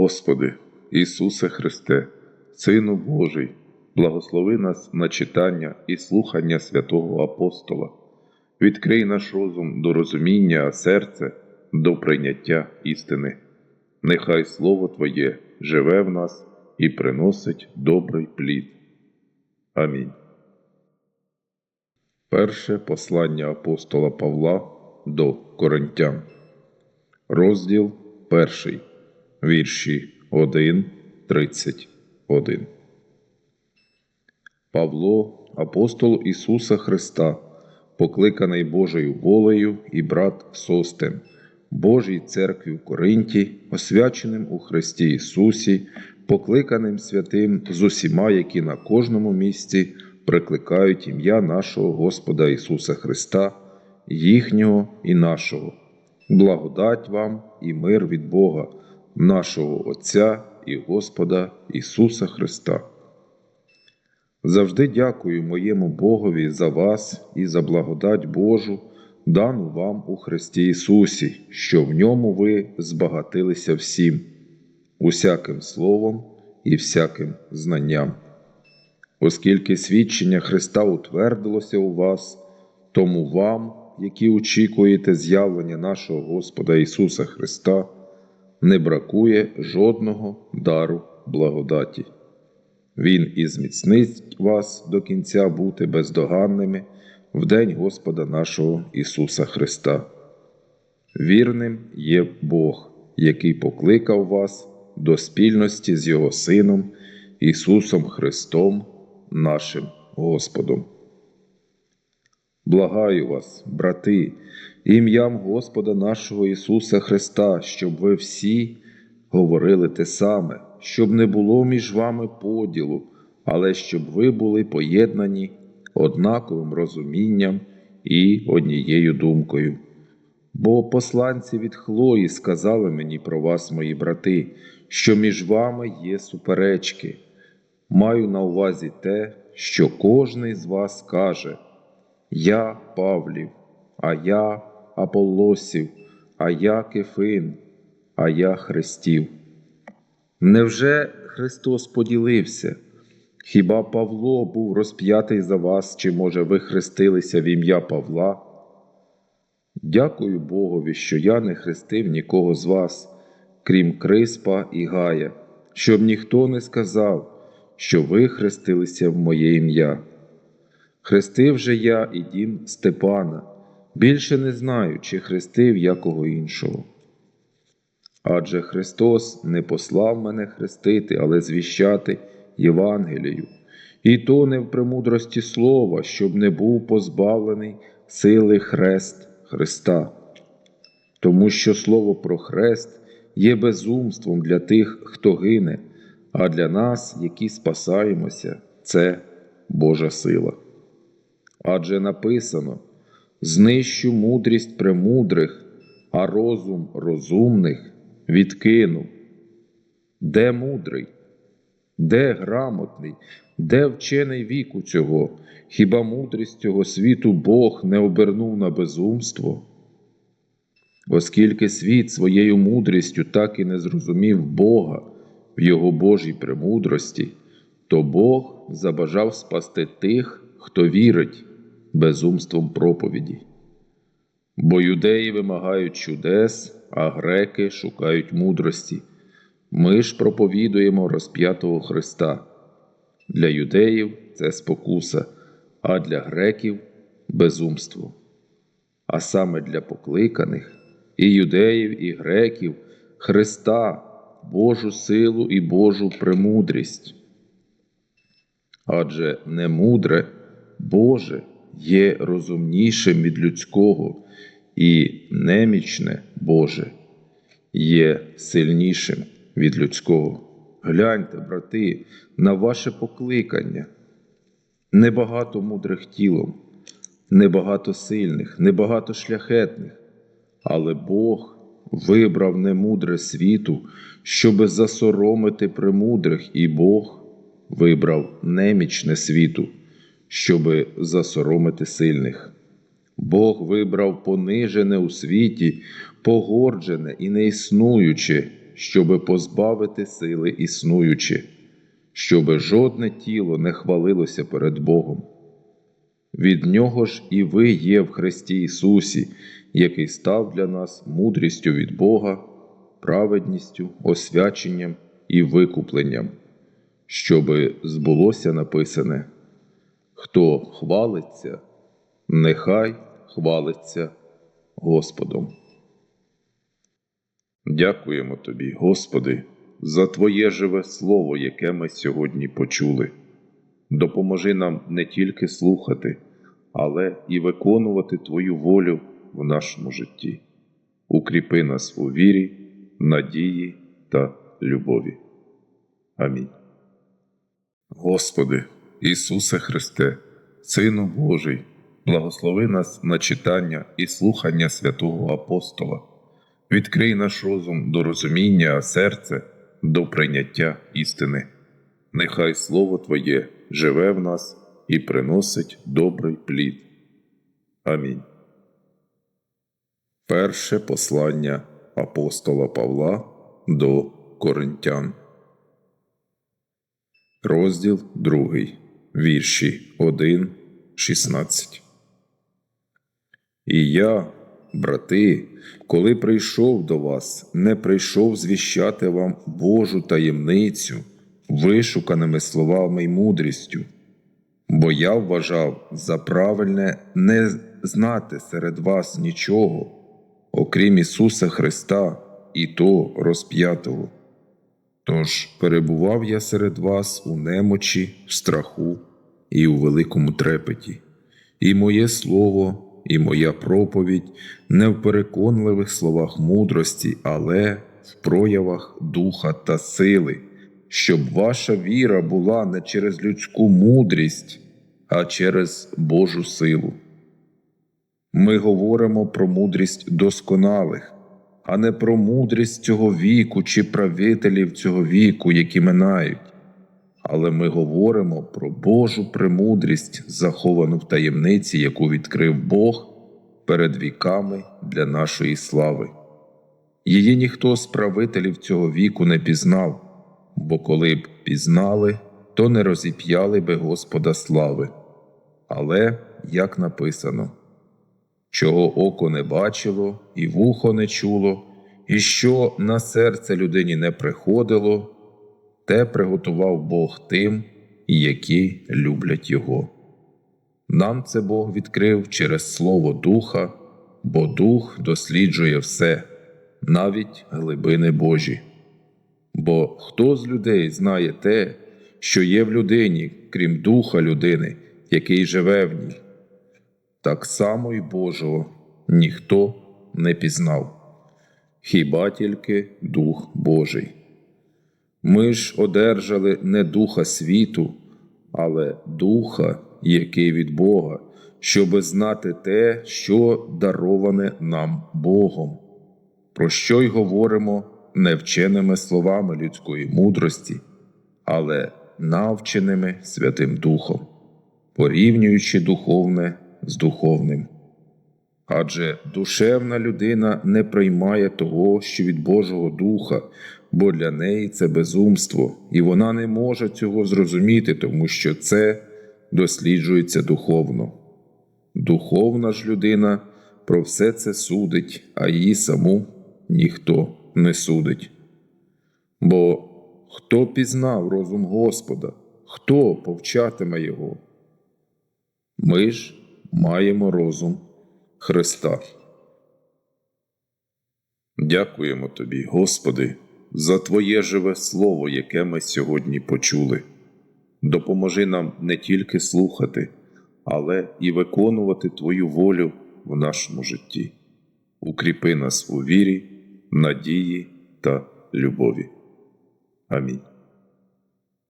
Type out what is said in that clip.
Господи, Ісусе Христе, Сину Божий, благослови нас на читання і слухання святого Апостола, відкрий наш розум до розуміння, а серце до прийняття істини. Нехай Слово Твоє живе в нас і приносить добрий плід. Амінь. Перше послання апостола Павла до Коринтян. Розділ перший, вірші 1, 31. Павло, апостол Ісуса Христа, покликаний Божою волею і брат Состен, Божій церкві в Коринті, освяченим у Христі Ісусі, покликаним святим з усіма, які на кожному місці прикликають ім'я нашого Господа Ісуса Христа, їхнього і нашого. Благодать вам і мир від Бога, нашого Отця і Господа Ісуса Христа. Завжди дякую моєму Богові за вас і за благодать Божу, дану вам у Христі Ісусі, що в ньому ви збагатилися всім, усяким словом і всяким знанням. Оскільки свідчення Христа утвердилося у вас, тому вам, які очікуєте з'явлення нашого Господа Ісуса Христа, не бракує жодного дару благодаті. Він і зміцнить вас до кінця бути бездоганними в день Господа нашого Ісуса Христа. Вірним є Бог, який покликав вас до спільності з Його Сином Ісусом Христом, нашим Господом. Благаю вас, брати, ім'ям Господа нашого Ісуса Христа, щоб ви всі говорили те саме, щоб не було між вами поділу, але щоб ви були поєднані однаковим розумінням і однією думкою. Бо посланці від Хлої сказали мені про вас, мої брати, що між вами є суперечки. Маю на увазі те, що кожний з вас каже Я Павлів, а я Аполосів, а я Кефин, а я Христів. Невже Христос поділився? Хіба Павло був розп'ятий за вас, чи, може, ви хрестилися в ім'я Павла? Дякую Богові, що я не хрестив нікого з вас, крім Криспа і Гая, щоб ніхто не сказав, що ви хрестилися в моє ім'я. Хрестив же я і дім Степана, більше не знаю, чи хрестив я кого іншого. Адже Христос не послав мене хрестити, але звіщати Євангелію, і то не в премудрості слова, щоб не був позбавлений сили хрест Христа. Тому що слово про хрест є безумством для тих, хто гине, а для нас, які спасаємося, це Божа сила. Адже написано: знищу мудрість премудрих, а розум розумних відкинув. Де мудрий? Де грамотний, де вчений віку цього? Хіба мудрість цього світу Бог не обернув на безумство? Оскільки світ своєю мудрістю так і не зрозумів Бога в Його Божій премудрості, то Бог забажав спасти тих, хто вірить безумством проповіді. Бо юдеї вимагають чудес, а греки шукають мудрості. Ми ж проповідуємо розп'ятого Христа. Для юдеїв це спокуса, а для греків безумство. А саме для покликаних і юдеїв, і греків Христа, Божу силу і Божу премудрість. Адже немудре Боже є розумнішим від людського, і немічне Боже є сильнішим від людського. Гляньте, брати, на ваше покликання. Небагато мудрих тілом, небагато сильних, небагато шляхетних, але Бог вибрав немудре світу, щоби засоромити премудрих, і Бог вибрав немічне світу, щоби засоромити сильних. Бог вибрав понижене у світі, погорджене і неіснуюче, щоби позбавити сили існуючі, щоби жодне тіло не хвалилося перед Богом. Від нього ж і ви є в Христі Ісусі, який став для нас мудрістю від Бога, праведністю, освяченням і викупленням, щоби збулося написане: Хто хвалиться, нехай хвалиться Господом. Дякуємо Тобі, Господи, за Твоє живе Слово, яке ми сьогодні почули. Допоможи нам не тільки слухати, але і виконувати Твою волю в нашому житті. Укріпи нас у вірі, надії та любові. Амінь. Господи, Ісусе Христе, Сину Божий, благослови нас на читання і слухання святого Апостола. Відкрий наш розум до розуміння, а серце до прийняття істини. Нехай Слово Твоє живе в нас і приносить добрий плід. Амінь. Перше послання апостола Павла до Коринтян. Розділ 2. Вірші 1, 16. І я, брати, коли прийшов до вас, не прийшов звіщати вам Божу таємницю, вишуканими словами й мудрістю, бо я вважав за правильне не знати серед вас нічого, окрім Ісуса Христа і то розп'ятого. Тож перебував я серед вас у немочі, страху і у великому трепеті, і моє слово, і моя проповідь не в переконливих словах мудрості, але в проявах духа та сили, щоб ваша віра була не через людську мудрість, а через Божу силу. Ми говоримо про мудрість досконалих, а не про мудрість цього віку чи правителів цього віку, які минають. Але ми говоримо про Божу премудрість, заховану в таємниці, яку відкрив Бог перед віками для нашої слави. Її ніхто з правителів цього віку не пізнав, бо коли б пізнали, то не розіп'яли би Господа слави. Але, як написано, чого око не бачило, і вухо не чуло, і що на серце людині не приходило, те приготував Бог тим, які люблять Його. Нам це Бог відкрив через Слово Духа, бо Дух досліджує все, навіть глибини Божі. Бо хто з людей знає те, що є в людині, крім духа людини, який живе в ній? Так само й Божого ніхто не пізнав, хіба тільки Дух Божий. Ми ж одержали не Духа світу, але Духа, який від Бога, щоби знати те, що дароване нам Богом, про що й говоримо не вченими словами людської мудрості, але навченими Святим Духом, порівнюючи духовне з духовним. Адже душевна людина не приймає того, що від Божого Духа, бо для неї це безумство, і вона не може цього зрозуміти, тому що це досліджується духовно. Духовна ж людина про все це судить, а її саму ніхто не судить. Бо хто пізнав розум Господа, хто повчатиме Його? Ми ж маємо розум Христа. Дякуємо Тобі, Господи, за Твоє живе Слово, яке ми сьогодні почули. Допоможи нам не тільки слухати, але і виконувати Твою волю в нашому житті. Укріпи нас у вірі, надії та любові. Амінь.